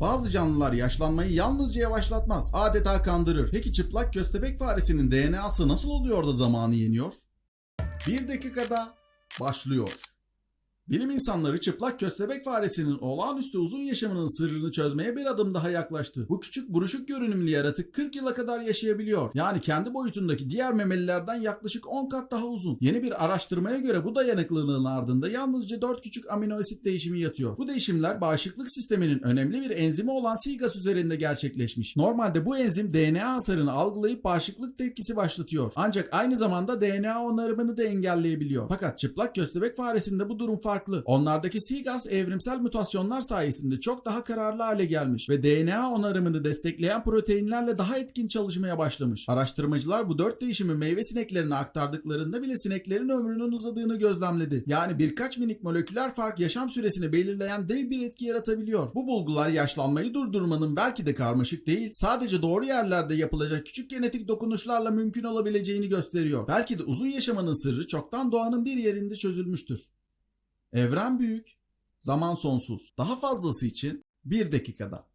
Bazı canlılar yaşlanmayı yalnızca yavaşlatmaz, adeta kandırır. Peki çıplak köstebek faresinin DNA'sı nasıl oluyor da zamanı yeniyor? Bir dakikada başlıyor. Bilim insanları çıplak köstebek faresinin olağanüstü uzun yaşamının sırrını çözmeye bir adım daha yaklaştı. Bu küçük buruşuk görünümlü yaratık 40 yıla kadar yaşayabiliyor. Yani kendi boyutundaki diğer memelilerden yaklaşık 10 kat daha uzun. Yeni bir araştırmaya göre bu dayanıklılığın ardında yalnızca 4 küçük amino asit değişimi yatıyor. Bu değişimler bağışıklık sisteminin önemli bir enzimi olan Sigas üzerinde gerçekleşmiş. Normalde bu enzim DNA hasarını algılayıp bağışıklık tepkisi başlatıyor. Ancak aynı zamanda DNA onarımını da engelleyebiliyor. Fakat çıplak köstebek faresinde bu durum farklı. Onlardaki Sigas evrimsel mutasyonlar sayesinde çok daha kararlı hale gelmiş ve DNA onarımını destekleyen proteinlerle daha etkin çalışmaya başlamış. Araştırmacılar bu dört değişimi meyve sineklerine aktardıklarında bile sineklerin ömrünün uzadığını gözlemledi. Yani birkaç minik moleküler fark yaşam süresini belirleyen dev bir etki yaratabiliyor. Bu bulgular yaşlanmayı durdurmanın belki de karmaşık değil, sadece doğru yerlerde yapılacak küçük genetik dokunuşlarla mümkün olabileceğini gösteriyor. Belki de uzun yaşamanın sırrı çoktan doğanın bir yerinde çözülmüştür. Evren büyük, zaman sonsuz. Daha fazlası için bir dakikada.